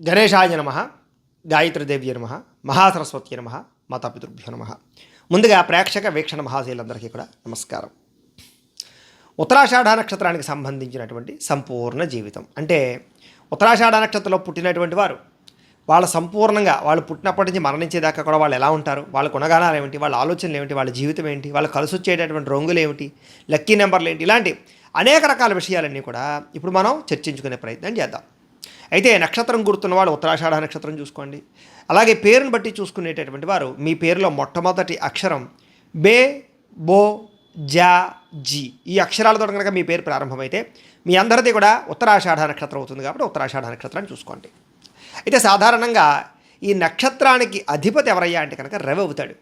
గణేశాయ నమ గాయత్రిదేవి నమ మహాసరస్వతి నమ మాతాపితృభ్యో నమ. ముందుగా ప్రేక్షక వీక్షణ మహాశీలందరికీ కూడా నమస్కారం. ఉత్తరాషాఢ నక్షత్రానికి సంబంధించినటువంటి సంపూర్ణ జీవితం. అంటే ఉత్తరాషాఢ నక్షత్రంలో పుట్టినటువంటి వారు వాళ్ళ సంపూర్ణంగా వాళ్ళు పుట్టినప్పటి నుంచి మరణించేదాకా కూడా వాళ్ళు ఎలా ఉంటారు? వాళ్ళ గుణగానాలు ఏమిటి? వాళ్ళ ఆలోచనలు ఏమిటి? వాళ్ళ జీవితం ఏంటి? వాళ్ళు కలిసి వచ్చేటటువంటి రంగులు ఏమిటి? లక్కీ నెంబర్లు ఏంటి? ఇలాంటి అనేక రకాల విషయాలన్నీ కూడా ఇప్పుడు మనం చర్చించుకునే ప్రయత్నం చేద్దాం. అయితే నక్షత్రం గుర్తున్న వాళ్ళు ఉత్తరాషాఢ నక్షత్రం చూసుకోండి. అలాగే పేరుని బట్టి చూసుకునేటటువంటి వారు మీ పేరులో మొట్టమొదటి అక్షరం బే బో జా జీ. ఈ అక్షరాలతో కనుక మీ పేరు ప్రారంభమైతే మీ అందరిది కూడా ఉత్తరాషాఢ నక్షత్రం అవుతుంది కాబట్టి ఉత్తరాషాఢ నక్షత్రాన్ని చూసుకోండి. అయితే సాధారణంగా ఈ నక్షత్రానికి అధిపతి ఎవరయ్యా అంటే కనుక రవి అవుతాడు.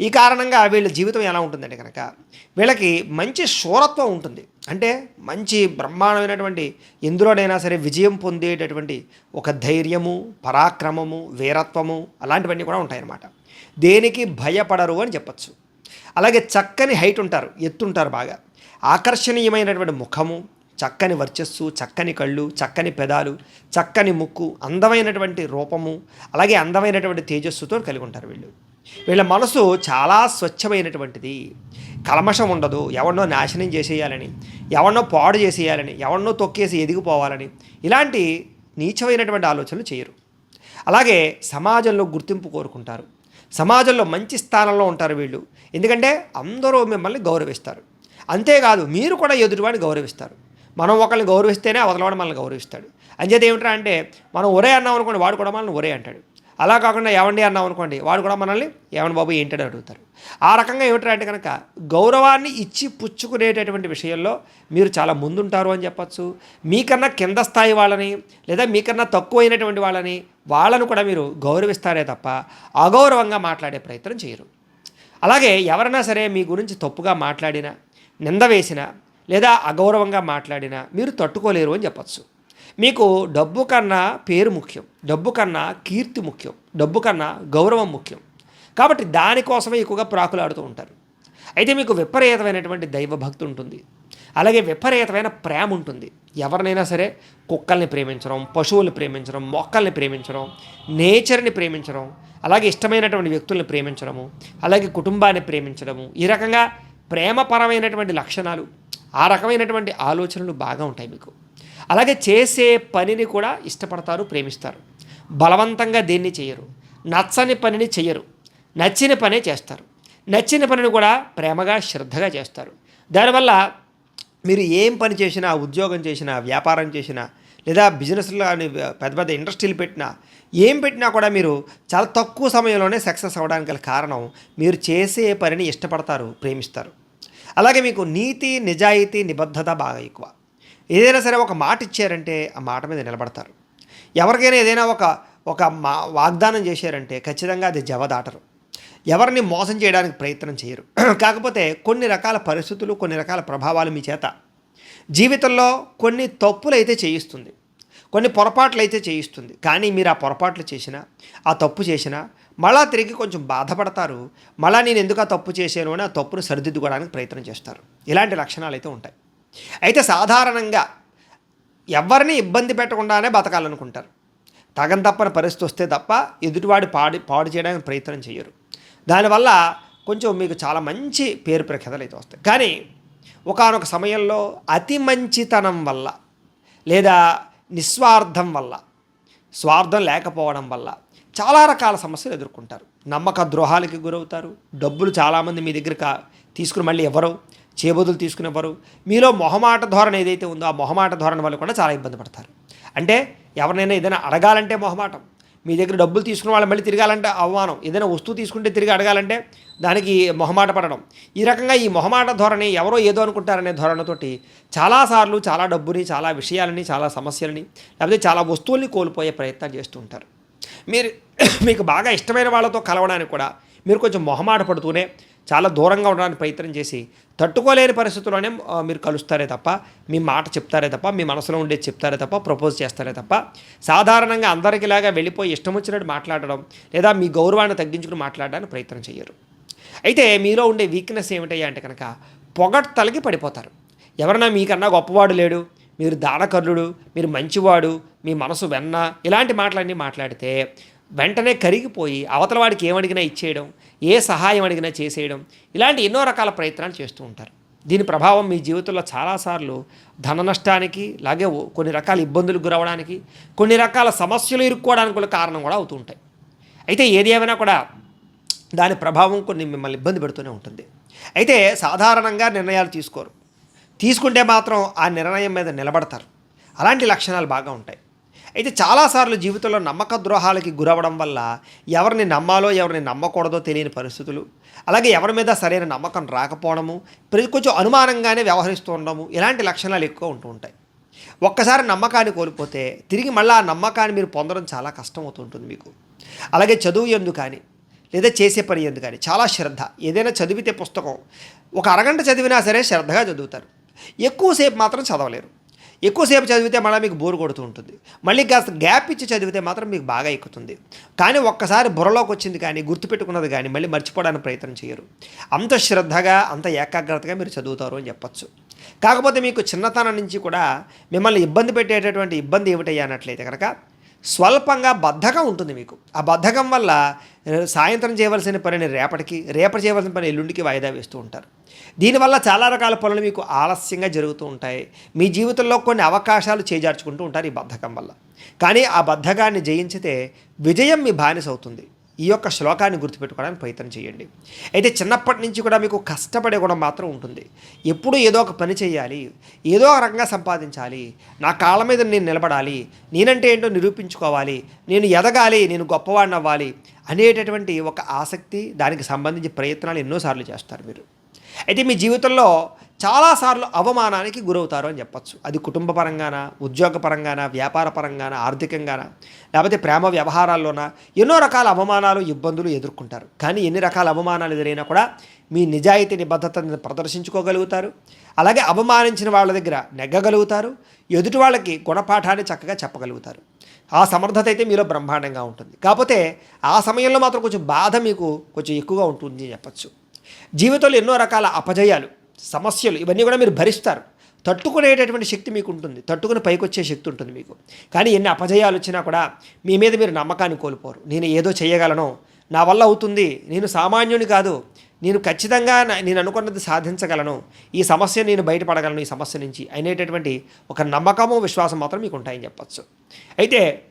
ఈ కారణంగా వీళ్ళ జీవితం ఎలా ఉంటుందంటే కనుక? వీళ్ళకి మంచి శూరత్వం ఉంటుంది. అంటే మంచి బ్రహ్మాండమైనటువంటి ఎందులోనైనా సరే విజయం పొందేటటువంటి ఒక ధైర్యము పరాక్రమము వీరత్వము అలాంటివన్నీ కూడా ఉంటాయన్నమాట. దేనికి భయపడరు అని చెప్పచ్చు. అలాగే చక్కని హైట్ ఉంటారు ఎత్తుంటారు బాగా. ఆకర్షణీయమైనటువంటి ముఖము చక్కని వర్చస్సు చక్కని కళ్ళు చక్కని పెదాలు చక్కని ముక్కు అందమైనటువంటి రూపము అలాగే అందమైనటువంటి తేజస్సుతో కలిగి ఉంటారు వీళ్ళు. వీళ్ళ మనసు చాలా స్వచ్ఛమైనటువంటిది. కలమషం ఉండదు. ఎవరినో నాశనం చేసేయాలని ఎవరినో పాడు చేసేయాలని ఎవరినో తొక్కేసి ఎదిగిపోవాలని ఇలాంటి నీచమైనటువంటి ఆలోచనలు చేయరు. అలాగే సమాజంలో గుర్తింపు కోరుకుంటారు. సమాజంలో మంచి స్థానంలో ఉంటారు వీళ్ళు. ఎందుకంటే అందరూ మిమ్మల్ని గౌరవిస్తారు. అంతేకాదు మీరు కూడా ఎదుటివాడిని గౌరవిస్తారు. మనం ఒకరిని గౌరవిస్తేనే అవతలవాడు మనల్ని గౌరవిస్తాడు. అంచేది ఏమిట్రా అంటే మనం ఒరే అన్నాం అనుకోండి వాడు కూడా మనల్ని ఒరే అంటాడు. అలా కాకుండా ఏమండి అన్నాం అనుకోండి వాడు కూడా మనల్ని ఏమని బాబు ఏంటని అడుగుతారు. ఆ రకంగా ఏమిటంటే కనుక గౌరవాన్ని ఇచ్చి పుచ్చుకునేటటువంటి విషయంలో మీరు చాలా ముందుంటారు అని చెప్పచ్చు. మీకన్నా కింద స్థాయి వాళ్ళని లేదా మీకన్నా తక్కువైనటువంటి వాళ్ళని వాళ్ళను కూడా మీరు గౌరవిస్తారే తప్ప అగౌరవంగా మాట్లాడే ప్రయత్నం చేయరు. అలాగే ఎవరైనా సరే మీ గురించి తప్పుగా మాట్లాడినా నింద వేసినా లేదా అగౌరవంగా మాట్లాడినా మీరు తట్టుకోలేరు అని చెప్పచ్చు. మీకు డబ్బు కన్నా పేరు ముఖ్యం డబ్బు కన్నా కీర్తి ముఖ్యం డబ్బు కన్నా గౌరవం ముఖ్యం. కాబట్టి దానికోసమే ఎక్కువగా ప్రాకులాడుతూ ఉంటారు. అయితే మీకు విపరీతమైనటువంటి దైవభక్తి ఉంటుంది. అలాగే విపరీతమైన ప్రేమ ఉంటుంది. ఎవరినైనా సరే కుక్కల్ని ప్రేమించడం పశువుల్ని ప్రేమించడం మొక్కల్ని ప్రేమించడం నేచర్ని ప్రేమించడం అలాగే ఇష్టమైనటువంటి వ్యక్తుల్ని ప్రేమించడము అలాగే కుటుంబాన్ని ప్రేమించడము ఈ రకంగా ప్రేమపరమైనటువంటి లక్షణాలు ఆ రకమైనటువంటి ఆలోచనలు బాగా ఉంటాయి మీకు. అలాగే చేసే పనిని కూడా ఇష్టపడతారు ప్రేమిస్తారు. బలవంతంగా దేన్ని చేయరు. నచ్చని పనిని చేయరు నచ్చిన పనే చేస్తారు. నచ్చిన పనిని కూడా ప్రేమగా శ్రద్ధగా చేస్తారు. దానివల్ల మీరు ఏం పని చేసినా ఉద్యోగం చేసినా వ్యాపారం చేసినా లేదా బిజినెస్లో కానీ పెద్ద పెద్ద ఇండస్ట్రీలు పెట్టినా ఏం పెట్టినా కూడా మీరు చాలా తక్కువ సమయంలోనే సక్సెస్ అవ్వడానికి గల కారణం మీరు చేసే పనిని ఇష్టపడతారు ప్రేమిస్తారు. అలాగే మీకు నీతి నిజాయితీ నిబద్ధత బాగా ఎక్కువ. ఏదైనా సరే ఒక మాట ఇచ్చారంటే ఆ మాట మీద నిలబడతారు. ఎవరికైనా ఏదైనా ఒక ఒక మా వాగ్దానం చేశారంటే ఖచ్చితంగా అది జవదాటరు. ఎవరిని మోసం చేయడానికి ప్రయత్నం చేయరు. కాకపోతే కొన్ని రకాల పరిస్థితులు కొన్ని రకాల ప్రభావాలు మీ చేత. జీవితంలో కొన్ని తప్పులు అయితే చేయిస్తుంది. కొన్ని పొరపాట్లు అయితే చేయిస్తుంది. కానీ మీరు ఆ పొరపాట్లు చేసినా ఆ తప్పు చేసినా మళ్ళా తిరిగి కొంచెం బాధపడతారు. మళ్ళా నేను ఎందుకు ఆ తప్పు చేశాను అని ఆ తప్పును సరిదిద్దుకోవడానికి ప్రయత్నం చేస్తారు. ఇలాంటి లక్షణాలు అయితే ఉంటాయి. అయితే సాధారణంగా ఎవరిని ఇబ్బంది పెట్టకుండానే బతకాలనుకుంటారు. తగం తప్పని పరిస్థితి వస్తే తప్ప ఎదుటివాడి పాడి పాడు చేయడానికి ప్రయత్నం చేయరు. దానివల్ల కొంచెం మీకు చాలా మంచి పేరు ప్రఖ్యాతలు అయితే వస్తాయి. కానీ ఒకానొక సమయంలో అతి మంచితనం వల్ల లేదా నిస్వార్థం వల్ల స్వార్థం లేకపోవడం వల్ల చాలా రకాల సమస్యలు ఎదుర్కొంటారు. నమ్మక ద్రోహాలకి గురవుతారు. డబ్బులు చాలామంది మీ దగ్గర తీసుకుని మళ్ళీ ఎవరు? చేబదులు తీసుకునేవారు. మీలో మొహమాట ధోరణి ఏదైతే ఉందో ఆ మొహమాట ధోరణి వల్ల కూడా చాలా ఇబ్బంది పడతారు. అంటే ఎవరినైనా ఏదైనా అడగాలంటే మొహమాటం. మీ దగ్గర డబ్బులు తీసుకున్న వాళ్ళు మళ్ళీ తిరగాలంటే అవమానం. ఏదైనా వస్తువు తీసుకుంటే తిరిగి అడగాలంటే దానికి మొహమాట పడడం. ఈ రకంగా ఈ మొహమాట ధోరణి ఎవరో ఏదో అనుకుంటారనే ధోరణితోటి చాలాసార్లు చాలా డబ్బుని చాలా విషయాలని చాలా సమస్యలని లేకపోతే చాలా వస్తువుల్ని కోల్పోయే ప్రయత్నం చేస్తూ ఉంటారు. మీరు మీకు బాగా ఇష్టమైన వాళ్ళతో కలవడానికి కూడా మీరు కొంచెం మొహమాట పడుతూనే చాలా దూరంగా ఉండడానికి ప్రయత్నం చేసి తట్టుకోలేని పరిస్థితుల్లోనే మీరు కలుస్తారే తప్ప మీ మాట చెప్తారే తప్ప మీ మనసులో ఉండేది చెప్తారే తప్ప ప్రపోజ్ చేస్తారే తప్ప సాధారణంగా అందరికిలాగా వెళ్ళిపోయి ఇష్టం వచ్చినట్టు మాట్లాడడం లేదా మీ గౌరవాన్ని తగ్గించుకుని మాట్లాడడానికి ప్రయత్నం చేయరు. అయితే మీలో ఉండే వీక్నెస్ ఏమిటయ్యా అంటే కనుక పొగట్టలకి పడిపోతారు. ఎవరన్నా మీకన్నా గొప్పవాడు లేడు మీరు దానకర్ణుడు మీరు మంచివాడు మీ మనసు వెన్న ఇలాంటి మాటలన్నీ మాట్లాడితే వెంటనే కరిగిపోయి అవతల వాడికి ఏమడిగినా ఇచ్చేయడం ఏ సహాయం అడిగినా చేసేయడం ఇలాంటి ఎన్నో రకాల ప్రయత్నాలు చేస్తూ ఉంటారు. దీని ప్రభావం మీ జీవితంలో చాలాసార్లు ధన నష్టానికి అలాగే కొన్ని రకాల ఇబ్బందులకు గురవడానికి కొన్ని రకాల సమస్యలు ఇరుక్కోవడానికి కూడా కారణం కూడా అవుతూ ఉంటాయి. అయితే ఏది ఏమైనా కూడా దాని ప్రభావం కొన్ని మిమ్మల్ని ఇబ్బంది పెడుతూనే ఉంటుంది. అయితే సాధారణంగా నిర్ణయాలు తీసుకోరు. తీసుకుంటే మాత్రం ఆ నిర్ణయం మీద నిలబడతారు. అలాంటి లక్షణాలు బాగా ఉంటాయి. అయితే చాలాసార్లు జీవితంలో నమ్మక ద్రోహాలకి గురవడం వల్ల ఎవరిని నమ్మాలో ఎవరిని నమ్మకూడదో తెలియని పరిస్థితులు అలాగే ఎవరి మీద సరైన నమ్మకం రాకపోవడము ప్రతి కొంచెం అనుమానంగానే వ్యవహరిస్తూ ఉండడము ఇలాంటి లక్షణాలు ఎక్కువ ఉంటూ ఉంటాయి. ఒక్కసారి నమ్మకాన్ని కోల్పోతే తిరిగి మళ్ళీ ఆ నమ్మకాన్ని మీరు పొందడం చాలా కష్టం అవుతుంటుంది మీకు. అలాగే చదువు ఎందు కానీ లేదా చేసే పని ఎందు కానీ చాలా శ్రద్ధ. ఏదైనా చదివితే పుస్తకం ఒక అరగంట చదివినా సరే శ్రద్ధగా చదువుతారు. ఎక్కువసేపు మాత్రం చదవలేరు. ఎక్కువసేపు చదివితే మళ్ళీ మీకు బోర్ కొడుతూ ఉంటుంది. మళ్ళీ కాస్త గ్యాప్ ఇచ్చి చదివితే మాత్రం మీకు బాగా ఎక్కుతుంది. కానీ ఒక్కసారి బుర్రలోకి వచ్చింది కానీ గుర్తుపెట్టుకున్నది కానీ మళ్ళీ మర్చిపోవడానికి ప్రయత్నం చేయరు. అంత శ్రద్ధగా అంత ఏకాగ్రతగా మీరు చదువుతారు అని చెప్పచ్చు. కాకపోతే మీకు చిన్నతనం నుంచి కూడా మిమ్మల్ని ఇబ్బంది పెట్టేటటువంటి ఇబ్బంది ఏమిటయ్యా అన్నట్లయితే కనుక స్వల్పంగా బద్ధకం ఉంటుంది మీకు. ఆ బద్ధకం వల్ల సాయంత్రం చేయవలసిన పనిని రేపటికి రేపటి చేయవలసిన పని ఎల్లుండికి వాయిదా వేస్తూ ఉంటారు. దీనివల్ల చాలా రకాల పనులు మీకు ఆలస్యంగా జరుగుతూ ఉంటాయి. మీ జీవితంలో కొన్ని అవకాశాలు చేజార్చుకుంటూ ఉంటారు ఈ బద్ధకం వల్ల. కానీ ఆ బద్ధకాన్ని జయించితే విజయం మీ బానిస అవుతుంది. ఈ యొక్క శ్లోకాన్ని గుర్తుపెట్టుకోవడానికి ప్రయత్నం చేయండి. అయితే చిన్నప్పటి నుంచి కూడా మీకు కష్టపడే గుణం మాత్రం ఉంటుంది. ఎప్పుడూ ఏదో ఒక పని చేయాలి ఏదో ఒక రకంగా సంపాదించాలి నా కాళ్ళ మీద నేను నిలబడాలి నేనంటే ఏంటో నిరూపించుకోవాలి నేను ఎదగాలి నేను గొప్పవాడిని అవ్వాలి అనేటటువంటి ఒక ఆసక్తి దానికి సంబంధించి ప్రయత్నాలు ఎన్నోసార్లు చేస్తారు మీరు. అయితే మీ జీవితంలో చాలాసార్లు అవమానానికి గురవుతారు అని చెప్పచ్చు. అది కుటుంబ పరంగాన ఉద్యోగ పరంగాన వ్యాపార పరంగాన ఆర్థికంగాన లేకపోతే ప్రేమ వ్యవహారాల్లోన? ఎన్నో రకాల అవమానాలు ఇబ్బందులు ఎదుర్కొంటారు. కానీ ఎన్ని రకాల అవమానాలు ఎదురైనా కూడా మీ నిజాయితీ నిబద్ధతను ప్రదర్శించుకోగలుగుతారు. అలాగే అవమానించిన వాళ్ళ దగ్గర నెగ్గగలుగుతారు. ఎదుటి వాళ్ళకి గుణపాఠాన్ని చక్కగా చెప్పగలుగుతారు. ఆ సమర్థత అయితే మీలో బ్రహ్మాండంగా ఉంటుంది. కాకపోతే ఆ సమయంలో మాత్రం కొంచెం బాధ మీకు కొంచెం ఎక్కువగా ఉంటుంది అని చెప్పచ్చు. జీవితంలో ఎన్నో రకాల అపజయాలు సమస్యలు ఇవన్నీ కూడా మీరు భరిస్తారు. తట్టుకునేటటువంటి శక్తి మీకు ఉంటుంది తట్టుకుని పైకొచ్చే శక్తి ఉంటుంది మీకు. కానీ ఎన్ని అపజయాలు వచ్చినా కూడా మీ మీద మీరు నమ్మకాన్ని కోల్పోరు. నేను ఏదో చేయగలను. నా వల్ల అవుతుంది. నేను సామాన్యుని కాదు. నేను ఖచ్చితంగా నేను అనుకున్నది సాధించగలను. ఈ సమస్య నేను బయటపడగలను ఈ సమస్య నుంచి అనేటటువంటి ఒక నమ్మకము విశ్వాసం మాత్రం మీకు ఉంటాయని చెప్పచ్చు. అయితే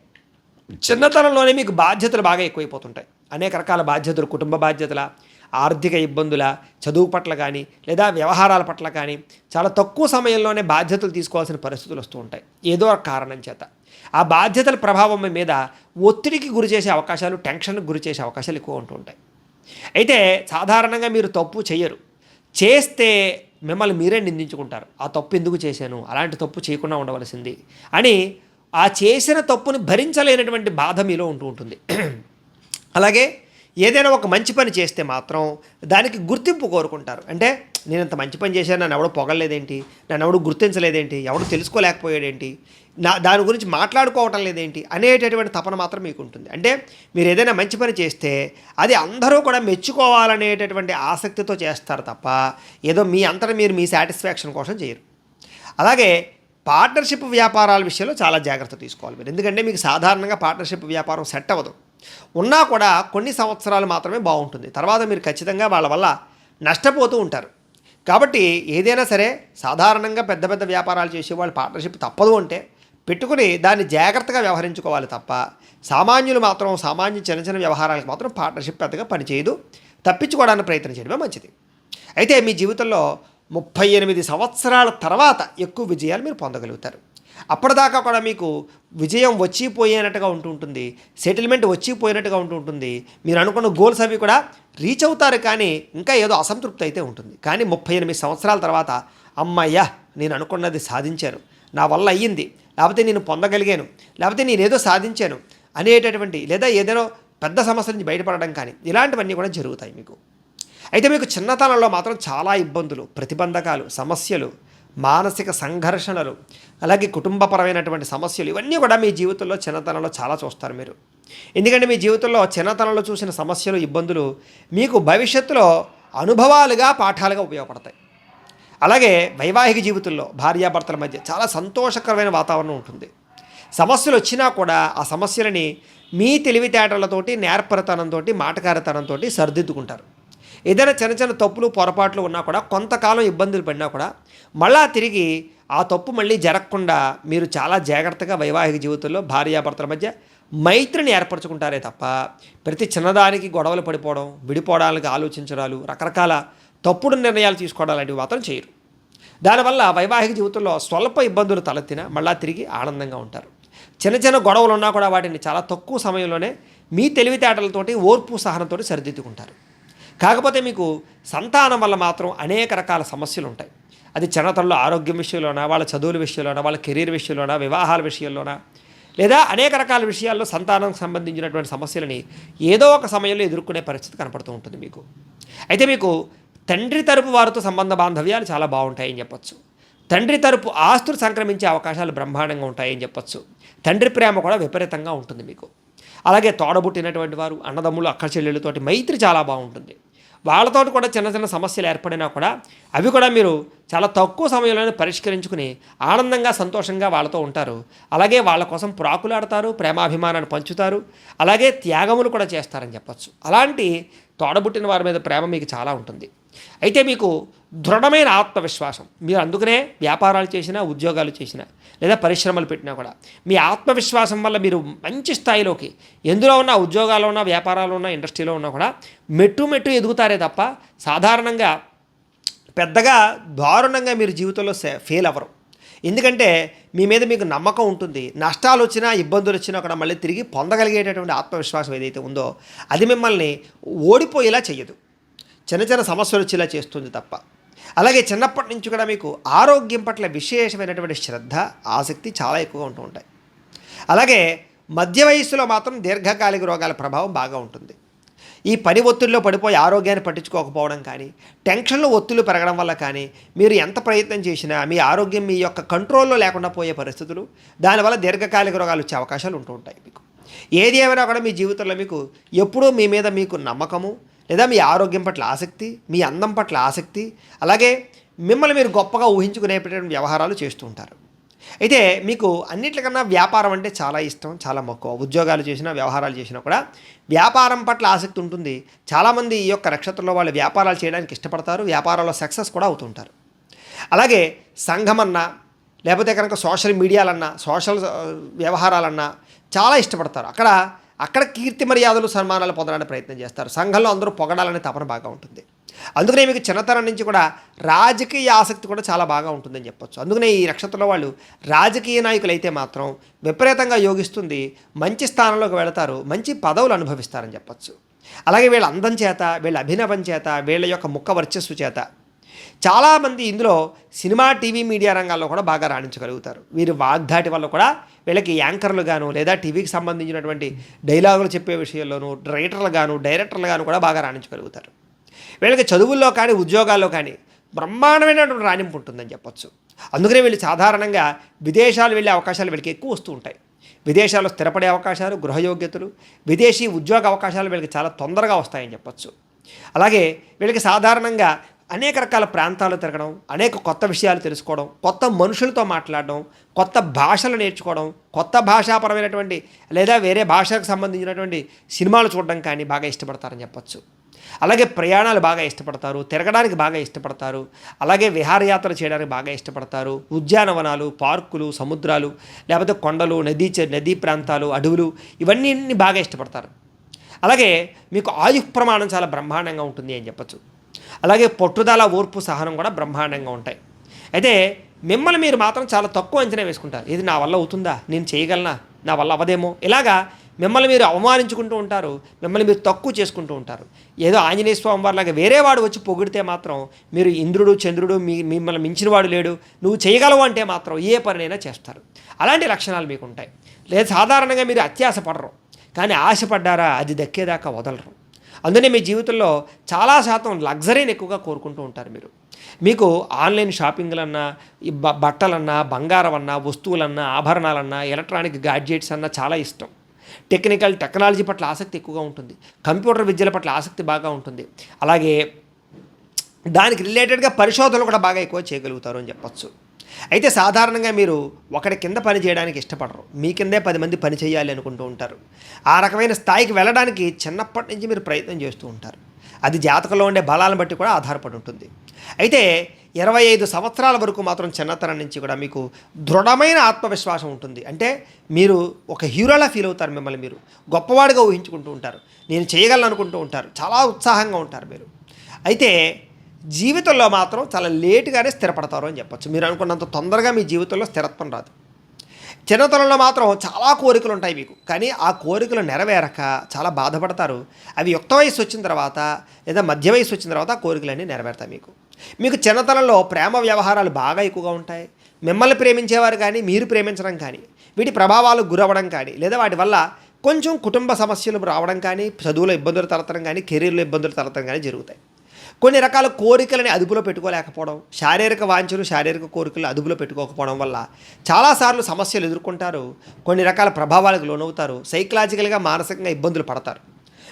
చిన్నతనంలోనే మీకు బాధ్యతలు బాగా ఎక్కువైపోతుంటాయి. అనేక రకాల బాధ్యతలు కుటుంబ బాధ్యతల ఆర్థిక ఇబ్బందుల చదువు పట్ల కానీ లేదా వ్యవహారాల పట్ల కానీ చాలా తక్కువ సమయంలోనే బాధ్యతలు తీసుకోవాల్సిన పరిస్థితులు వస్తూ ఉంటాయి. ఏదో ఒక కారణం చేత. ఆ బాధ్యతల ప్రభావం మీద ఒత్తిడికి గురి చేసే అవకాశాలు టెన్షన్కి గురి చేసే అవకాశాలు ఎక్కువ ఉంటూ ఉంటాయి. అయితే సాధారణంగా మీరు తప్పు చేయరు. చేస్తే మిమ్మల్ని మీరే నిందించుకుంటారు. ఆ తప్పు ఎందుకు చేశాను? అలాంటి తప్పు చేయకుండా ఉండవలసింది అని ఆ చేసిన తప్పుని భరించలేనటువంటి బాధ మీలో ఉంటూ ఉంటుంది. అలాగే ఏదైనా ఒక మంచి పని చేస్తే మాత్రం దానికి గుర్తింపు కోరుకుంటారు. అంటే నేను ఇంత మంచి పని చేశాను నన్ను ఎవడు పొగలేదేంటి నన్ను ఎవడు గుర్తించలేదేంటి? ఎవడు తెలుసుకోలేకపోయాడేంటి? నా దాని గురించి మాట్లాడుకోవటం లేదేంటి? అనేటటువంటి తపన మాత్రం మీకు ఉంటుంది అంటే మీరు ఏదైనా మంచి పని చేస్తే అది అందరూ కూడా మెచ్చుకోవాలనేటటువంటి ఆసక్తితో చేస్తారు తప్ప ఏదో మీ అంతటా మీరు మీ సాటిస్ఫాక్షన్ కోసం చేయరు. అలాగే పార్ట్నర్షిప్ వ్యాపారాల విషయంలో చాలా జాగ్రత్త తీసుకోవాలి మీరు. ఎందుకంటే మీకు సాధారణంగా పార్ట్నర్షిప్ వ్యాపారం సెట్ అవ్వదు. ఉన్నా కూడా కొన్ని సంవత్సరాలు మాత్రమే బాగుంటుంది. తర్వాత మీరు ఖచ్చితంగా వాళ్ళ వల్ల నష్టపోతూ ఉంటారు. కాబట్టి ఏదైనా సరే సాధారణంగా పెద్ద పెద్ద వ్యాపారాలు చేసే వాళ్ళు పార్ట్నర్షిప్ తప్పదు అంటే పెట్టుకుని దాన్ని జాగ్రత్తగా వ్యవహరించుకోవాలి తప్ప సామాన్యులు మాత్రం సామాన్య చిన్న చిన్న వ్యవహారాలకు మాత్రం పార్ట్నర్షిప్ పెద్దగా పనిచేయదు. తప్పించుకోవడానికి ప్రయత్నం చేయడమే మంచిది. అయితే మీ జీవితంలో ముప్పై ఎనిమిది సంవత్సరాల తర్వాత ఎక్కువ విజయాలు మీరు పొందగలుగుతారు. అప్పటిదాకా కూడా మీకు విజయం వచ్చి పోయేనట్టుగా ఉంటుంటుంది సెటిల్మెంట్ వచ్చిపోయినట్టుగా పోయినట్టుగా ఉంటుంటుంది మీరు అనుకున్న గోల్స్ అవి కూడా రీచ్ అవుతారు కానీ ఇంకా ఏదో అసంతృప్తి అయితే ఉంటుంది. కానీ ముప్పై ఎనిమిది సంవత్సరాల తర్వాత అమ్మయ్యా నేను అనుకున్నది సాధించాను. నా వల్ల అయ్యింది. లేకపోతే నేను పొందగలిగాను. లేకపోతే నేనేదో సాధించాను అనేటటువంటి లేదా ఏదైనా పెద్ద సమస్య నుంచి బయటపడడం కానీ ఇలాంటివన్నీ కూడా జరుగుతాయి మీకు. అయితే మీకు చిన్నతనంలో మాత్రం చాలా ఇబ్బందులు ప్రతిబంధకాలు సమస్యలు మానసిక సంఘర్షణలు అలాగే కుటుంబపరమైనటువంటి సమస్యలు ఇవన్నీ కూడా మీ జీవితంలో చిన్నతనంలో చాలా చూస్తారు మీరు. ఎందుకంటే మీ జీవితంలో చిన్నతనంలో చూసిన సమస్యలు ఇబ్బందులు మీకు భవిష్యత్తులో అనుభవాలుగా పాఠాలుగా ఉపయోగపడతాయి. అలాగే వైవాహిక జీవితంలో భార్యాభర్తల మధ్య చాలా సంతోషకరమైన వాతావరణం ఉంటుంది. సమస్యలు వచ్చినా కూడా ఆ సమస్యలని మీ తెలివితేటలతోటి నేర్పరతనంతో మాటకారతనంతో సరిదిద్దుకుంటారు. ఏదైనా చిన్న చిన్న తప్పులు పొరపాట్లు ఉన్నా కూడా కొంతకాలం ఇబ్బందులు పడినా కూడా మళ్ళా తిరిగి ఆ తప్పు మళ్ళీ జరగకుండా మీరు చాలా జాగ్రత్తగా వైవాహిక జీవితంలో భార్యాభర్తల మధ్య మైత్రిని ఏర్పరచుకుంటారే తప్ప ప్రతి చిన్నదానికి గొడవలు పడిపోవడం విడిపోవడానికి ఆలోచించడాలు రకరకాల తప్పుడు నిర్ణయాలు తీసుకోవడం లాంటివి మాత్రం చేయరు. దానివల్ల వైవాహిక జీవితంలో స్వల్ప ఇబ్బందులు తలెత్తినా మళ్ళా తిరిగి ఆనందంగా ఉంటారు. చిన్న చిన్న గొడవలు ఉన్నా కూడా వాటిని చాలా తక్కువ సమయంలోనే మీ తెలివితేటలతోటి ఓర్పు సహనంతో సరిదిద్దుకుంటారు. కాకపోతే మీకు సంతానం వల్ల మాత్రం అనేక రకాల సమస్యలు ఉంటాయి. అది చిన్నతనంలో ఆరోగ్యం విషయంలోనా వాళ్ళ చదువుల విషయంలోనా వాళ్ళ కెరీర్ విషయంలోనా వివాహాల విషయంలోనా లేదా అనేక రకాల విషయాల్లో సంతానానికి సంబంధించినటువంటి సమస్యలని ఏదో ఒక సమయంలో ఎదుర్కొనే పరిస్థితి కనపడుతూ ఉంటుంది మీకు. అయితే మీకు తండ్రి తరపు వారితో సంబంధ బాంధవ్యాలు చాలా బాగుంటాయని చెప్పొచ్చు. తండ్రి తరపు ఆస్తులు సంక్రమించే అవకాశాలు బ్రహ్మాండంగా ఉంటాయని చెప్పొచ్చు. తండ్రి ప్రేమ కూడా విపరీతంగా ఉంటుంది మీకు. అలాగే తోడబుట్టినటువంటి వారు అన్నదమ్ములు అక్క చెల్లెళ్ళతోటి మైత్రి చాలా బాగుంటుంది. వాళ్ళతో కూడా చిన్న చిన్న సమస్యలు ఏర్పడినా కూడా అవి కూడా మీరు చాలా తక్కువ సమయంలోనే పరిష్కరించుకుని ఆనందంగా సంతోషంగా వాళ్ళతో ఉంటారు. అలాగే వాళ్ళ కోసం ప్రాకులాడతారు ప్రేమాభిమానాన్ని పంచుతారు. అలాగే త్యాగములు కూడా చేస్తారని చెప్పొచ్చు. అలాంటి తోడబుట్టిన వారి మీద ప్రేమ మీకు చాలా ఉంటుంది. అయితే మీకు దృఢమైన ఆత్మవిశ్వాసం. మీరు అందుకనే వ్యాపారాలు చేసినా ఉద్యోగాలు చేసినా లేదా పరిశ్రమలు పెట్టినా కూడా మీ ఆత్మవిశ్వాసం వల్ల మీరు మంచి స్థాయిలోకి ఎందులో ఉన్న ఉద్యోగాల్లో ఉన్న వ్యాపారాలు ఉన్న ఇండస్ట్రీలో ఉన్నా కూడా మెట్టు మెట్టు ఎదుగుతారే తప్ప సాధారణంగా పెద్దగా దారుణంగా మీరు జీవితంలో ఫెయిల్ అవ్వరు. ఎందుకంటే మీ మీద మీకు నమ్మకం ఉంటుంది. నష్టాలు వచ్చినా ఇబ్బందులు వచ్చినా కూడా మళ్ళీ తిరిగి పొందగలిగేటటువంటి ఆత్మవిశ్వాసం ఏదైతే ఉందో అది మిమ్మల్ని ఓడిపోయేలా చేయదు. చిన్న చిన్న సమస్యలు వచ్చేలా చేస్తుంది తప్ప. అలాగే చిన్నప్పటి నుంచి కూడా మీకు ఆరోగ్యం పట్ల విశేషమైనటువంటి శ్రద్ధ ఆసక్తి చాలా ఎక్కువగా ఉంటూ ఉంటాయి. అలాగే మధ్య వయస్సులో మాత్రం దీర్ఘకాలిక రోగాల ప్రభావం బాగా ఉంటుంది. ఈ పని ఒత్తిడిలో పడిపోయి ఆరోగ్యాన్ని పట్టించుకోకపోవడం కానీ టెన్షన్లో ఒత్తిళ్ళు పెరగడం వల్ల కానీ మీరు ఎంత ప్రయత్నం చేసినా మీ ఆరోగ్యం మీ యొక్క కంట్రోల్లో లేకుండా పోయే పరిస్థితులు దానివల్ల దీర్ఘకాలిక రోగాలు వచ్చే అవకాశాలు ఉంటూ ఉంటాయి మీకు. ఏది ఏమైనా కూడా మీ జీవితంలో మీకు ఎప్పుడూ మీ మీద మీకు నమ్మకము లేదా మీ ఆరోగ్యం పట్ల ఆసక్తి మీ అందం పట్ల ఆసక్తి అలాగే మిమ్మల్ని మీరు గొప్పగా ఊహించుకునేటువంటి వ్యవహారాలు చేస్తూ ఉంటారు. అయితే మీకు అన్నిటికన్నా వ్యాపారం అంటే చాలా ఇష్టం చాలా మక్కువ. ఉద్యోగాలు చేసినా వ్యవహారాలు చేసినా కూడా వ్యాపారం పట్ల ఆసక్తి ఉంటుంది. చాలామంది ఈ యొక్క నక్షత్రంలో వాళ్ళు వ్యాపారాలు చేయడానికి ఇష్టపడతారు వ్యాపారాల్లో సక్సెస్ కూడా అవుతుంటారు అలాగే సంఘమన్నా లేకపోతే కనుక సోషల్ మీడియాలన్నా సోషల్ వ్యవహారాలన్నా చాలా ఇష్టపడతారు. అక్కడ అక్కడ కీర్తి మర్యాదలు సన్మానాలు పొందడానికి ప్రయత్నం చేస్తారు. సంఘంలో అందరూ పొగడాలనే తపన బాగా ఉంటుంది. అందుకనే మీకు చిన్నతనం నుంచి కూడా రాజకీయ ఆసక్తి కూడా చాలా బాగా ఉంటుందని చెప్పొచ్చు. అందుకనే ఈ నక్షత్రంలో వాళ్ళు రాజకీయ నాయకులు అయితే మాత్రం విపరీతంగా యోగిస్తుంది మంచి స్థానంలోకి వెళతారు మంచి పదవులు అనుభవిస్తారని చెప్పొచ్చు. అలాగే వీళ్ళ అందం చేత వీళ్ళ అభినవం చేత వీళ్ళ యొక్క ముఖ వర్చస్సు చేత చాలామంది ఇందులో సినిమా టీవీ మీడియా రంగాల్లో కూడా బాగా రాణించగలుగుతారు. వీరు వాగ్దాటి వల్ల కూడా వీళ్ళకి యాంకర్లు గాను లేదా టీవీకి సంబంధించినటువంటి డైలాగులు చెప్పే విషయంలోనూ రైటర్లు గాను డైరెక్టర్లు గాను కూడా బాగా రాణించగలుగుతారు. వీళ్ళకి చదువుల్లో కానీ ఉద్యోగాల్లో కానీ బ్రహ్మాండమైనటువంటి రాణింపు ఉంటుందని చెప్పొచ్చు. అందుకనే వీళ్ళు సాధారణంగా విదేశాలు వెళ్ళే అవకాశాలు వీళ్ళకి ఎక్కువ వస్తూ ఉంటాయి. విదేశాల్లో స్థిరపడే అవకాశాలు గృహయోగ్యతలు విదేశీ ఉద్యోగ అవకాశాలు వీళ్ళకి చాలా తొందరగా వస్తాయని చెప్పొచ్చు. అలాగే వీళ్ళకి సాధారణంగా అనేక రకాల ప్రాంతాలు తిరగడం అనేక కొత్త విషయాలు తెలుసుకోవడం కొత్త మనుషులతో మాట్లాడడం కొత్త భాషలు నేర్చుకోవడం కొత్త భాషాపరమైనటువంటి లేదా వేరే భాషకు సంబంధించినటువంటి సినిమాలు చూడడం కానీ బాగా ఇష్టపడతారని చెప్పచ్చు. అలాగే ప్రయాణాలు బాగా ఇష్టపడతారు తిరగడానికి బాగా ఇష్టపడతారు అలాగే విహారయాత్ర చేయడానికి బాగా ఇష్టపడతారు. ఉద్యానవనాలు పార్కులు సముద్రాలు లేకపోతే కొండలు నదీ నదీ ప్రాంతాలు అడవులు ఇవన్నీ బాగా ఇష్టపడతారు. అలాగే మీకు ఆయు ప్రమాణం చాలా బ్రహ్మాండంగా ఉంటుంది అని చెప్పచ్చు. అలాగే పట్టుదల ఓర్పు సహనం కూడా బ్రహ్మాండంగా ఉంటాయి. అయితే మిమ్మల్ని మీరు మాత్రం చాలా తక్కువ అంచనా వేసుకుంటారు. ఇది నా వల్ల అవుతుందా? నేను చేయగలనా? నా వల్ల అవ్వదేమో? ఇలాగా మిమ్మల్ని మీరు అవమానించుకుంటూ ఉంటారు. మిమ్మల్ని మీరు తక్కువ చేసుకుంటూ ఉంటారు. ఏదో ఆంజనేయ స్వామి వారిలాగా వేరే వాడు వచ్చి పొగిడితే మాత్రం మీరు ఇంద్రుడు చంద్రుడు మీ మిమ్మల్ని మించినవాడు లేడు. నువ్వు చేయగలవు అంటే మాత్రం ఏ పనినైనా చేస్తారు. అలాంటి లక్షణాలు మీకు ఉంటాయి లేదా సాధారణంగా మీరు అత్యాశపడరు. కానీ ఆశపడ్డారా? అది దక్కేదాకా వదలరు. అందుకనే మీ జీవితంలో చాలా శాతం లగ్జరీని ఎక్కువగా కోరుకుంటూ ఉంటారు మీరు. మీకు ఆన్లైన్ షాపింగ్లన్నా బట్టలన్నా బంగారం అన్నా వస్తువులన్నా ఆభరణాలన్నా ఎలక్ట్రానిక్ గాడ్జెట్స్ అన్నా చాలా ఇష్టం. టెక్నికల్ టెక్నాలజీ పట్ల ఆసక్తి ఎక్కువగా ఉంటుంది. కంప్యూటర్ విద్యల పట్ల ఆసక్తి బాగా ఉంటుంది. అలాగే దానికి రిలేటెడ్గా పరిశోధనలు కూడా బాగా ఎక్కువ చేయగలుగుతారు అని చెప్పొచ్చు. అయితే సాధారణంగా మీరు ఒకటి కింద పని చేయడానికి ఇష్టపడరు. మీ కిందే పది మంది పని చేయాలి అనుకుంటూ ఉంటారు. ఆ రకమైన స్థాయికి వెళ్ళడానికి చిన్నప్పటి నుంచి మీరు ప్రయత్నం చేస్తూ ఉంటారు. అది జాతకంలో ఉండే బలాలను బట్టి కూడా ఆధారపడి ఉంటుంది. అయితే ఇరవై ఐదు సంవత్సరాల వరకు మాత్రం చిన్నతనం నుంచి కూడా మీకు దృఢమైన ఆత్మవిశ్వాసం ఉంటుంది. అంటే మీరు ఒక హీరోలా ఫీల్ అవుతారు మిమ్మల్ని మీరు. గొప్పవాడిగా ఊహించుకుంటూ ఉంటారు. నేను చేయగలను అనుకుంటూ ఉంటారు. చాలా ఉత్సాహంగా ఉంటారు మీరు. అయితే జీవితంలో మాత్రం చాలా లేటుగానే స్థిరపడతారు అని చెప్పొచ్చు. మీరు అనుకున్నంత తొందరగా మీ జీవితంలో స్థిరత్వం రాదు. చిన్నతనంలో మాత్రం చాలా కోరికలు ఉంటాయి మీకు. కానీ ఆ కోరికలు నెరవేరక చాలా బాధపడతారు. అవి యుక్త వయసు వచ్చిన తర్వాత లేదా మధ్య వయసు వచ్చిన తర్వాత ఆ కోరికలన్నీ నెరవేరుతాయి మీకు. మీకు చిన్నతనంలో ప్రేమ వ్యవహారాలు బాగా ఎక్కువగా ఉంటాయి. మిమ్మల్ని ప్రేమించేవారు కానీ మీరు ప్రేమించడం కానీ వీటి ప్రభావాలు గురవ్వడం కానీ లేదా వాటి వల్ల కొంచెం కుటుంబ సమస్యలు రావడం కానీ చదువులో ఇబ్బందులు తలతడం కానీ కెరీర్లో ఇబ్బందులు తలతడం కానీ జరుగుతాయి. కొన్ని రకాల కోరికలని అదుపులో పెట్టుకోలేకపోవడం శారీరక వాంఛలు శారీరక కోరికలు అదుపులో పెట్టుకోకపోవడం వల్ల చాలాసార్లు సమస్యలు ఎదుర్కొంటారు కొన్ని రకాల ప్రభావాలకు లోనవుతారు సైకలాజికల్గా మానసికంగా ఇబ్బందులు పడతారు.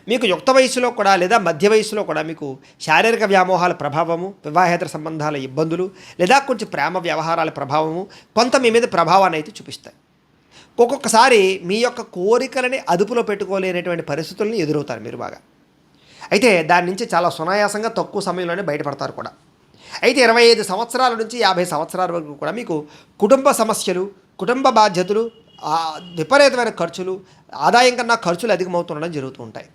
మీకు యుక్త వయసులో కూడా లేదా మధ్య వయసులో కూడా మీకు శారీరక వ్యామోహాల ప్రభావము వివాహేతర సంబంధాల ఇబ్బందులు లేదా కొంచెం ప్రేమ వ్యవహారాల ప్రభావము కొంత మీ మీద ప్రభావాన్ని అయితే చూపిస్తాయి. ఒక్కొక్కసారి మీ యొక్క కోరికలని అదుపులో పెట్టుకోలేనటువంటి పరిస్థితులను ఎదురవుతారు మీరు బాగా. అయితే దాని నుంచి చాలా సునాయాసంగా తక్కువ సమయంలోనే బయటపడతారు కూడా. అయితే ఇరవై ఐదు సంవత్సరాల నుంచి యాభై సంవత్సరాల వరకు కూడా మీకు కుటుంబ సమస్యలు కుటుంబ బాధ్యతలు విపరీతమైన ఖర్చులు ఆదాయం కన్నా ఖర్చులు అధికమవుతుండడం జరుగుతూ ఉంటాయి.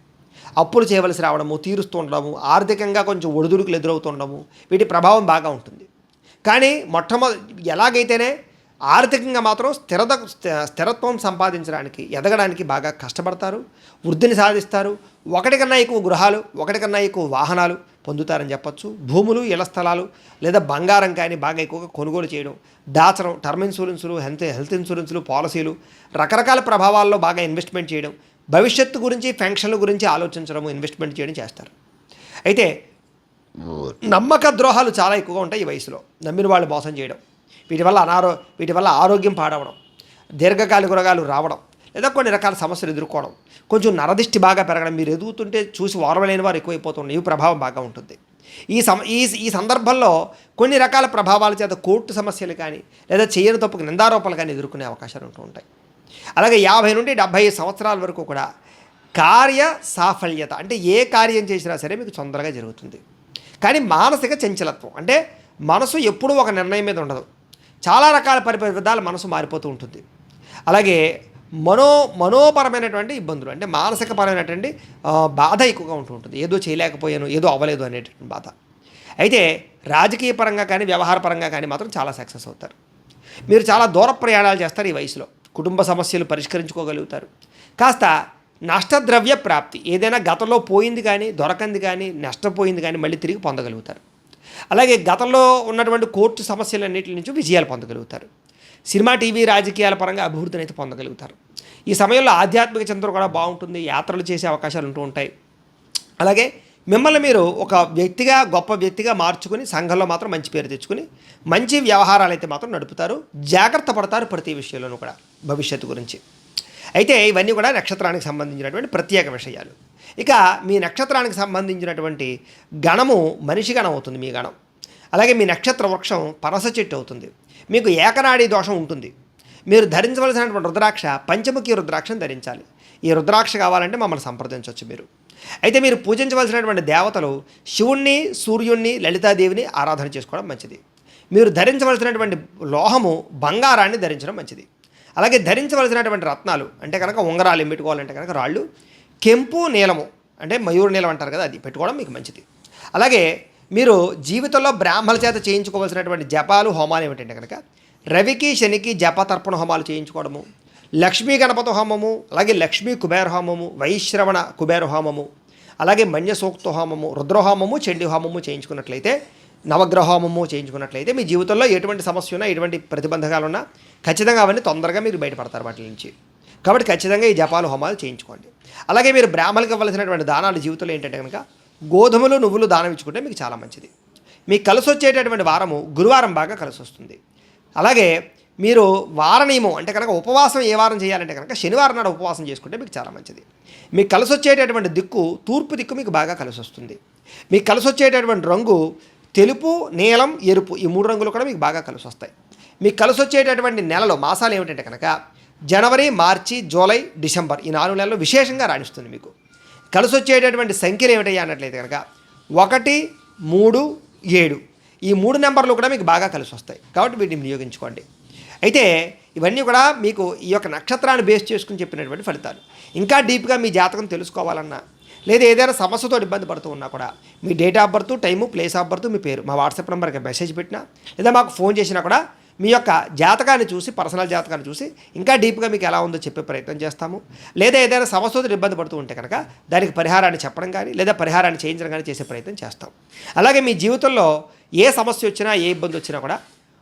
అప్పులు చేయవలసి రావడము తీరుస్తూ ఉండడము ఆర్థికంగా కొంచెం ఒడిదుడుకులు ఎదురవుతుండడము వీటి ప్రభావం బాగా ఉంటుంది. కానీ మొట్టమొదటి ఎలాగైతేనే ఆర్థికంగా మాత్రం స్థిరత స్థి- స్థిరత్వం సంపాదించడానికి ఎదగడానికి బాగా కష్టపడతారు వృద్ధిని సాధిస్తారు. ఒకటి కన్నా ఎక్కువ గృహాలు ఒకటి కన్నా ఎక్కువ వాహనాలు పొందుతారని చెప్పొచ్చు. భూములు ఇళ్ళ స్థలాలు లేదా బంగారం కానీ బాగా ఎక్కువగా కొనుగోలు చేయడం దాచడం టర్మ్ ఇన్సూరెన్సులు హెల్త్ హెల్త్ ఇన్సూరెన్సులు పాలసీలు రకరకాల ప్రభావాల్లో బాగా ఇన్వెస్ట్మెంట్ చేయడం భవిష్యత్తు గురించి ఫెన్షన్ల గురించి ఆలోచించడం ఇన్వెస్ట్మెంట్ చేయడం చేస్తారు. అయితే నమ్మక ద్రోహాలు చాలా ఎక్కువగా ఉంటాయి ఈ వయసులో. నమ్మిన వాళ్ళు మోసం చేయడం. వీటి వల్ల అనారో వీటి వల్ల ఆరోగ్యం పాడవడం దీర్ఘకాలిక రోగాలు రావడం లేదా కొన్ని రకాల సమస్యలు ఎదుర్కోవడం కొంచెం నరదిష్టి బాగా పెరగడం మీరు ఎదుగుతుంటే చూసి ఓర్వలేని వారు ఎక్కువైపోతుండే ఈ ప్రభావం బాగా ఉంటుంది. ఈ సమ ఈ ఈ సందర్భంలో కొన్ని రకాల ప్రభావాల చేత కోర్టు సమస్యలు కానీ లేదా చేయని తప్పుకు నిందారోపణలు కానీ ఎదుర్కొనే అవకాశాలు ఉంటూ ఉంటాయి. అలాగే యాభై నుండి డెబ్భై సంవత్సరాల వరకు కూడా కార్య సాఫల్యత అంటే ఏ కార్యం చేసినా సరే మీకు తొందరగా జరుగుతుంది. కానీ మానసిక చంచలత్వం అంటే మనసు ఎప్పుడూ ఒక నిర్ణయం మీద ఉండదు. చాలా రకాల పరిపరివిధాలు మనసు మారిపోతూ ఉంటుంది. అలాగే మనో మనోపరమైనటువంటి ఇబ్బందులు అంటే మానసికపరమైనటువంటి బాధ ఎక్కువగా ఉంటూ ఉంటుంది. ఏదో చేయలేకపోయాను ఏదో అవ్వలేదు అనేటటువంటి బాధ. అయితే రాజకీయ పరంగా కానీ వ్యవహార పరంగా కానీ మాత్రం చాలా సక్సెస్ అవుతారు. మీరు చాలా దూర ప్రయాణాలు చేస్తారు ఈ వయసులో. కుటుంబ సమస్యలు పరిష్కరించుకోగలుగుతారు. కాస్త నష్టద్రవ్య ప్రాప్తి ఏదైనా గతంలో పోయింది కానీ దొరకంది కానీ నష్టపోయింది కానీ మళ్ళీ తిరిగి పొందగలుగుతారు. అలాగే గతంలో ఉన్నటువంటి కోర్టు సమస్యలన్నిటి నుంచి విజయాలు పొందగలుగుతారు. సినిమా టీవీ రాజకీయాల పరంగా అభివృద్ధిని అయితే పొందగలుగుతారు. ఈ సమయంలో ఆధ్యాత్మిక చింతన కూడా బాగుంటుంది యాత్రలు చేసే అవకాశాలు ఉంటూ ఉంటాయి. అలాగే మిమ్మల్ని మీరు ఒక వ్యక్తిగా గొప్ప వ్యక్తిగా మార్చుకుని సంఘంలో మాత్రం మంచి పేరు తెచ్చుకుని మంచి వ్యవహారాలు అయితే మాత్రం నడుపుతారు. జాగ్రత్త పడతారు ప్రతి విషయంలోనూ కూడా భవిష్యత్తు గురించి. అయితే ఇవన్నీ కూడా నక్షత్రానికి సంబంధించినటువంటి ప్రత్యేక విషయాలు. ఇక మీ నక్షత్రానికి సంబంధించినటువంటి గణము మనిషి గణం అవుతుంది మీ గణం. అలాగే మీ నక్షత్ర వృక్షం పనస చెట్టు అవుతుంది. మీకు ఏకనాడీ దోషం ఉంటుంది. మీరు ధరించవలసినటువంటి రుద్రాక్ష పంచముఖి రుద్రాక్షను ధరించాలి. ఈ రుద్రాక్ష కావాలంటే మమ్మల్ని సంప్రదించవచ్చు మీరు. అయితే మీరు పూజించవలసినటువంటి దేవతలు శివుణ్ణి సూర్యుణ్ణి లలితాదేవిని ఆరాధన చేసుకోవడం మంచిది. మీరు ధరించవలసినటువంటి లోహము బంగారాన్ని ధరించడం మంచిది. అలాగే ధరించవలసినటువంటి రత్నాలు అంటే కనుక ఉంగరాలు ఏం పెట్టుకోవాలంటే కనుక రాళ్ళు కెంపు నీలము అంటే మయూర నీలం అంటారు కదా అది పెట్టుకోవడం మీకు మంచిది. అలాగే మీరు జీవితంలో బ్రాహ్మణ చేత చేయించుకోవాల్సినటువంటి జపాలు హోమాలు ఏమిటంటే కనుక రవికి శనికి జప తర్పణ హోమాలు చేయించుకోవడము లక్ష్మీ గణపతి హోమము అలాగే లక్ష్మీ కుబేర హోమము వైశ్రవణ కుబేర హోమము అలాగే మన్యసూక్త హోమము రుద్రహోమము చండీ హోమము చేయించుకున్నట్లయితే నవగ్రహ హోమము చేయించుకున్నట్లయితే మీ జీవితంలో ఎటువంటి సమస్య ఉన్నా ఎటువంటి ప్రతిబంధకాలు ఉన్నా ఖచ్చితంగా అవన్నీ తొందరగా మీరు బయటపడతారు వాటి నుంచి. కాబట్టి ఖచ్చితంగా ఈ జపాలు హోమాలు చేయించుకోండి. అలాగే మీరు బ్రాహ్మణులకు ఇవ్వాల్సినటువంటి దానాలు జీవితంలో ఏంటంటే కనుక గోధుమలు నువ్వులు దానం ఇచ్చుకుంటే మీకు చాలా మంచిది. మీకు కలిసి వచ్చేటటువంటి వారము గురువారం బాగా కలిసి వస్తుంది. అలాగే మీరు వార నియమం అంటే కనుక ఉపవాసం ఏ వారం చేయాలంటే కనుక శనివారం నాడు ఉపవాసం చేసుకుంటే మీకు చాలా మంచిది. మీకు కలిసి వచ్చేటటువంటి దిక్కు తూర్పు దిక్కు మీకు బాగా కలిసి వస్తుంది. మీకు కలిసి వచ్చేటటువంటి రంగు తెలుపు నీలం ఎరుపు ఈ మూడు రంగులు కూడా మీకు బాగా కలిసి వస్తాయి. మీకు కలిసి వచ్చేటటువంటి నెలలు మాసాలు ఏమిటంటే కనుక జనవరి మార్చి జూలై డిసెంబర్ ఈ నాలుగు నెలలు విశేషంగా రాణిస్తుంది మీకు. కలిసి వచ్చేటటువంటి సంఖ్యలు ఏమిటయ్యా అన్నట్లయితే కనుక ఒకటి మూడు ఏడు. ఈ మూడు నెంబర్లు కూడా మీకు బాగా కలిసి వస్తాయి కాబట్టి వీటిని వినియోగించుకోండి. అయితే ఇవన్నీ కూడా మీకు ఈ యొక్క నక్షత్రాన్ని బేస్ చేసుకుని చెప్పినటువంటి ఫలితాలు. ఇంకా డీప్గా మీ జాతకం తెలుసుకోవాలన్నా లేదా ఏదైనా సమస్యతో ఇబ్బంది పడుతూ ఉన్నా కూడా మీ date of birth time place of birth మీ పేరు మా వాట్సాప్ నెంబర్కి మెసేజ్ పెట్టినా లేదా మాకు ఫోన్ చేసినా కూడా మీ యొక్క జాతకాన్ని చూసి పర్సనల్ జాతకాన్ని చూసి ఇంకా డీప్గా మీకు ఎలా ఉందో చెప్పే ప్రయత్నం చేస్తాము. లేదా ఏదైనా సమస్యతో ఇబ్బంది పడుతూ ఉంటే కనుక దానికి పరిహారాన్ని చెప్పడం కానీ లేదా పరిహారాన్ని చేయించడం కానీ చేసే ప్రయత్నం చేస్తాం. అలాగే మీ జీవితంలో ఏ సమస్య వచ్చినా ఏ ఇబ్బంది వచ్చినా కూడా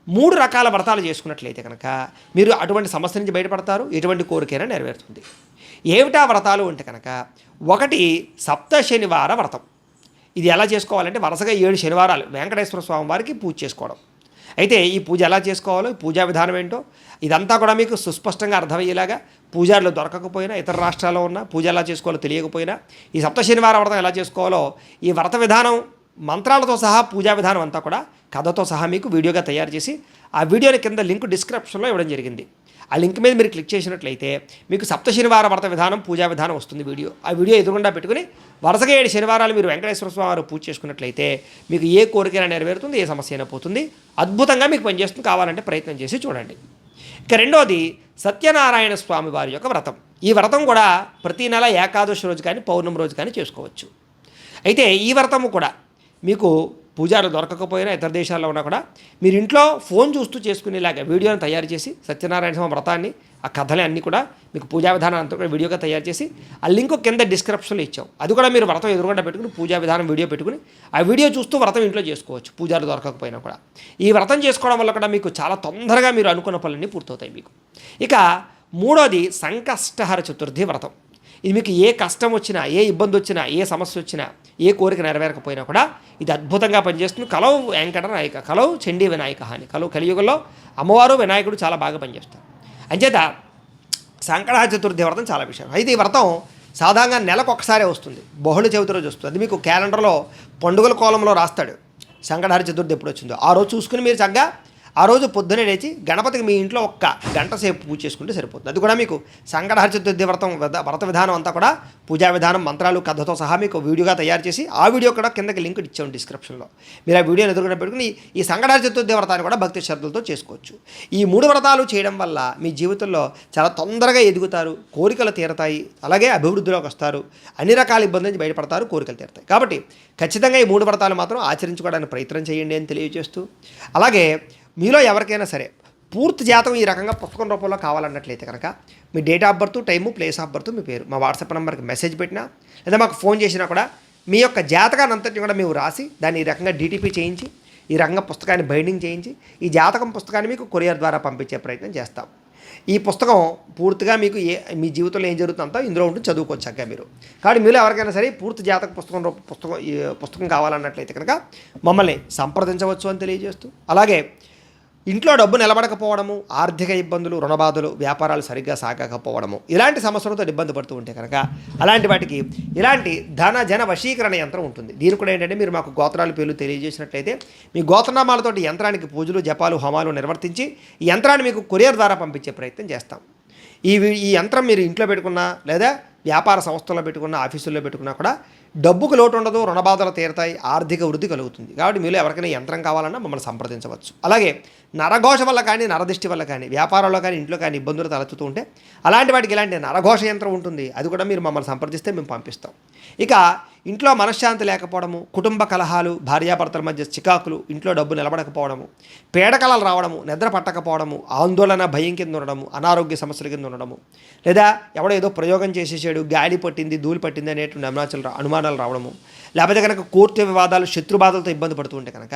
మూడు రకాల వ్రతాలు చేసుకున్నట్లయితే కనుక మీరు అటువంటి సమస్య నుంచి బయటపడతారు ఎటువంటి కోరికైనా నెరవేరుతుంది. ఏమిటా వ్రతాలు అంటే కనుక ఒకటి సప్త శనివార వ్రతం. ఇది ఎలా చేసుకోవాలంటే వరుసగా ఏడు శనివారాలు వెంకటేశ్వర స్వామి వారికి పూజ చేసుకోవడం. అయితే ఈ పూజ ఎలా చేసుకోవాలో ఈ పూజా విధానం ఏంటో ఇదంతా కూడా మీకు సుస్పష్టంగా అర్థమయ్యేలాగా పూజారులు దొరకకపోయినా ఇతర రాష్ట్రాల్లో ఉన్న పూజ ఎలా చేసుకోవాలో తెలియకపోయినా ఈ సప్త శనివారం వ్రతం ఎలా చేసుకోవాలో ఈ వ్రత విధానం మంత్రాలతో సహా పూజా విధానం అంతా కూడా కథతో సహా మీకు వీడియోగా తయారు చేసి ఆ వీడియోని కింద లింక్ డిస్క్రిప్షన్లో ఇవ్వడం జరిగింది. ఆ లింక్ మీద మీరు క్లిక్ చేసినట్లయితే మీకు సప్త శనివార వ్రత విధానం పూజా విధానం వస్తుంది వీడియో. ఆ వీడియో ఎదురుగుండా పెట్టుకుని వరుసగా ఏడు శనివారాలు మీరు వెంకటేశ్వర స్వామి వారు పూజ చేసుకున్నట్లయితే మీకు ఏ కోరికైనా నెరవేరుతుంది ఏ సమస్య అయినా పోతుంది. అద్భుతంగా మీకు పనిచేస్తుంది కావాలంటే ప్రయత్నం చేసి చూడండి. ఇక రెండోది సత్యనారాయణ స్వామి వారి యొక్క వ్రతం. ఈ వ్రతం కూడా ప్రతి నెల ఏకాదశి రోజు కానీ పౌర్ణమి రోజు కానీ చేసుకోవచ్చు. అయితే ఈ వ్రతము కూడా మీకు పూజారు దొరకకపోయినా ఇతర దేశాల్లో ఉన్నా కూడా మీరు ఇంట్లో ఫోన్ చూస్తూ చేసుకునేలాగా వీడియోని తయారు చేసి సత్యనారాయణ స్వామి వ్రతాన్ని ఆ కథలే అన్నీ కూడా మీకు పూజా విధానం అంతా కూడా వీడియోగా తయారు చేసి ఆ లింక్ కింద డిస్క్రిప్షన్లో ఇచ్చాం. అది కూడా మీరు వ్రతం ఎదురుగుండా పెట్టుకుని పూజా విధానం వీడియో పెట్టుకుని ఆ వీడియో చూస్తూ వ్రతం ఇంట్లో చేసుకోవచ్చు పూజారు దొరకకపోయినా కూడా. ఈ వ్రతం చేసుకోవడం వల్ల కూడా మీకు చాలా తొందరగా మీరు అనుకున్న పనులన్నీ పూర్తవుతాయి మీకు. ఇక మూడోది సంకష్టహర చతుర్థి వ్రతం. ఇది మీకు ఏ కష్టం వచ్చినా ఏ ఇబ్బంది వచ్చినా ఏ సమస్య వచ్చినా ఏ కోరిక నెరవేరకపోయినా కూడా ఇది అద్భుతంగా పనిచేస్తుంది. కలవు వెంకట నాయక కలవు చండీ వినాయక అని. కలవు కలియుగంలో అమ్మవారు వినాయకుడు చాలా బాగా పనిచేస్తారు. అంచేత సంకటహర చతుర్థి వ్రతం చాలా విషయం అయితే ఈ వ్రతం సాధారణంగా నెలకు ఒకసారే వస్తుంది. బహుళ చవితి రోజు వస్తుంది. అది మీకు క్యాలెండర్లో పండుగల కోలంలో రాస్తాడు. సంకటహర చతుర్థి ఎప్పుడు వచ్చిందో. ఆ రోజు చూసుకుని మీరు చక్కగా ఆ రోజు పొద్దునే లేచి గణపతికి మీ ఇంట్లో ఒక్క గంట సేపు పూజ చేసుకుంటే సరిపోతుంది. అది కూడా మీకు సంకటహర చతుర్థి వ్రతం వ్రత- విధానం అంతా కూడా పూజా విధానం మంత్రాలు కథతో సహా మీకు వీడియోగా తయారు చేసి ఆ వీడియో కూడా కిందకి లింక్ ఇచ్చాము డిస్క్రిప్షన్లో. మీరు ఆ వీడియోని ఎదుర్కొని పెట్టుకుని ఈ సంకటహర చతుర్థి వ్రతాన్ని కూడా భక్తి శ్రద్ధలతో చేసుకోవచ్చు. ఈ మూడు వ్రతాలు చేయడం వల్ల మీ జీవితంలో చాలా తొందరగా ఎదుగుతారు కోరికలు తీరతాయి అలాగే అభివృద్ధిలోకి వస్తారు అన్ని రకాల ఇబ్బంది నుంచి బయటపడతారు కోరికలు తీరతాయి. కాబట్టి ఖచ్చితంగా ఈ మూడు వ్రతాలు మాత్రం ఆచరించుకోవడానికి ప్రయత్నం చేయండి అని తెలియజేస్తూ అలాగే మీలో ఎవరికైనా సరే పూర్తి జాతకం ఈ రకంగా పుస్తకం రూపంలో కావాలన్నట్లయితే కనుక మీ date of birth time place of birth మీ పేరు మా వాట్సాప్ నెంబర్కి మెసేజ్ పెట్టినా లేదా మాకు ఫోన్ చేసినా కూడా మీ యొక్క జాతకాన్ని అంతటిని కూడా మేము రాసి దాన్ని ఈ రకంగా డీటీపీ చేయించి ఈ రకంగా పుస్తకాన్ని బైండింగ్ చేయించి ఈ జాతకం పుస్తకాన్ని మీకు కొరియర్ ద్వారా పంపించే ప్రయత్నం చేస్తాం. ఈ పుస్తకం పూర్తిగా మీకు ఏ మీ జీవితంలో ఏం జరుగుతుందో ఇందులో ఉంటుంది చదువుకోవచ్చాక మీరు. కాబట్టి మీలో ఎవరికైనా సరే పూర్తి జాతక పుస్తకం రూప- పుస్తకం ఈ పుస్తకం కావాలన్నట్లయితే కనుక మమ్మల్ని సంప్రదించవచ్చు అని తెలియజేస్తూ అలాగే ఇంట్లో డబ్బు నిలబడకపోవడము ఆర్థిక ఇబ్బందులు రుణబాధలు వ్యాపారాలు సరిగ్గా సాగకపోవడము ఇలాంటి సమస్యలతో ఇబ్బంది పడుతూ ఉంటే కనుక అలాంటి వాటికి ఇలాంటి ధన జన వశీకరణ యంత్రం ఉంటుంది. దీని కూడా ఏంటంటే మీరు మాకు గోత్రాలు పేర్లు తెలియజేసినట్లయితే మీ గోత్రనామాలతోటి యంత్రానికి పూజలు జపాలు హోమాలు నిర్వర్తించి ఈ యంత్రాన్ని మీకు కొరియర్ ద్వారా పంపించే ప్రయత్నం చేస్తాం. ఈ ఈ యంత్రం మీరు ఇంట్లో పెట్టుకున్నా లేదా వ్యాపార సంస్థల్లో పెట్టుకున్న ఆఫీసుల్లో పెట్టుకున్నా కూడా డబ్బుకు లోటు ఉండదు రుణబాధలు తీరతాయి ఆర్థిక వృద్ధి కలుగుతుంది. కాబట్టి మీరు ఎవరికైనా యంత్రం కావాలన్నా మమ్మల్ని సంప్రదించవచ్చు. అలాగే నరఘోష వల్ల కానీ నరదిష్టి వల్ల కానీ వ్యాపారంలో కానీ ఇంట్లో కానీ ఇబ్బందులు తలెత్తుతూ ఉంటే అలాంటి వాటికి ఇలాంటి నరఘోష యంత్రం ఉంటుంది. అది కూడా మీరు మమ్మల్ని సంప్రదిస్తే మేము పంపిస్తాం. ఇక ఇంట్లో మనశ్శాంతి లేకపోవడము కుటుంబ కలహాలు భార్యాభర్తల మధ్య చికాకులు ఇంట్లో డబ్బు నిలబడకపోవడము పేడకలలు రావడము నిద్ర పట్టకపోవడము ఆందోళన భయం కింద ఉండడము అనారోగ్య సమస్యల కింద ఉండడము లేదా ఎవడో ఏదో ప్రయోగం చేసేసాడు గాలి పట్టింది ధూళి పట్టింది అనేటువంటి అనుమానాలు రా- అనుమానాలు రావడము లేకపోతే కనుక కోర్టు వివాదాలు శత్రుబాధలతో ఇబ్బంది పడుతూ ఉంటే కనుక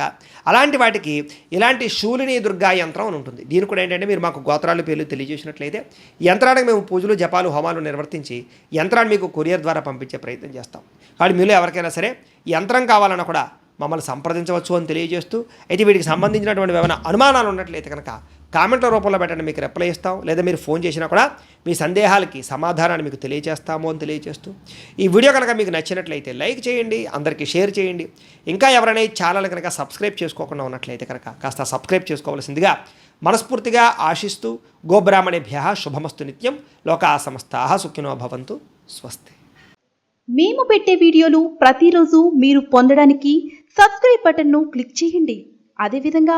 అలాంటి వాటికి ఇలాంటి శూలిని దుర్గా యంత్రం అని ఉంటుంది. దీని కూడా ఏంటంటే మీరు మాకు గోత్రాల పేర్లు తెలియజేసినట్లయితే యంత్రానికి మేము పూజలు జపాలు హోమాలు నిర్వర్తించి యంత్రాన్ని మీకు కొరియర్ ద్వారా పంపించే ప్రయత్నం చేస్తాం. కాబట్టి మీలో ఎవరికైనా సరే యంత్రం కావాలన్నా కూడా మమ్మల్ని సంప్రదించవచ్చు అని తెలియజేస్తూ అయితే వీటికి సంబంధించినటువంటి ఏమైనా అనుమానాలు ఉన్నట్లయితే కనుక కామెంట్ల రూపంలో పెట్టండి మీకు రిప్లై ఇస్తాం. లేదా మీరు ఫోన్ చేసినా కూడా మీ సందేహాలకి సమాధానాన్ని మీకు తెలియజేస్తాము అని తెలియజేస్తూ ఈ వీడియో కనుక మీకు నచ్చినట్లయితే లైక్ చేయండి అందరికీ షేర్ చేయండి. ఇంకా ఎవరైనా ఈ ఛానల్ కనుక సబ్స్క్రైబ్ చేసుకోకుండా ఉన్నట్లయితే కనుక కాస్త సబ్స్క్రైబ్ చేసుకోవాల్సిందిగా మనస్ఫూర్తిగా ఆశిస్తూ గోబ్రాహ్మణేభ్య శుభమస్తు నిత్యం. లోకా సమస్తా సుఖినో భవంతు. స్వస్తి. మేము పెట్టే వీడియోలు ప్రతిరోజు మీరు పొందడానికి సబ్స్క్రైబ్ బటన్ను క్లిక్ చేయండి. అదేవిధంగా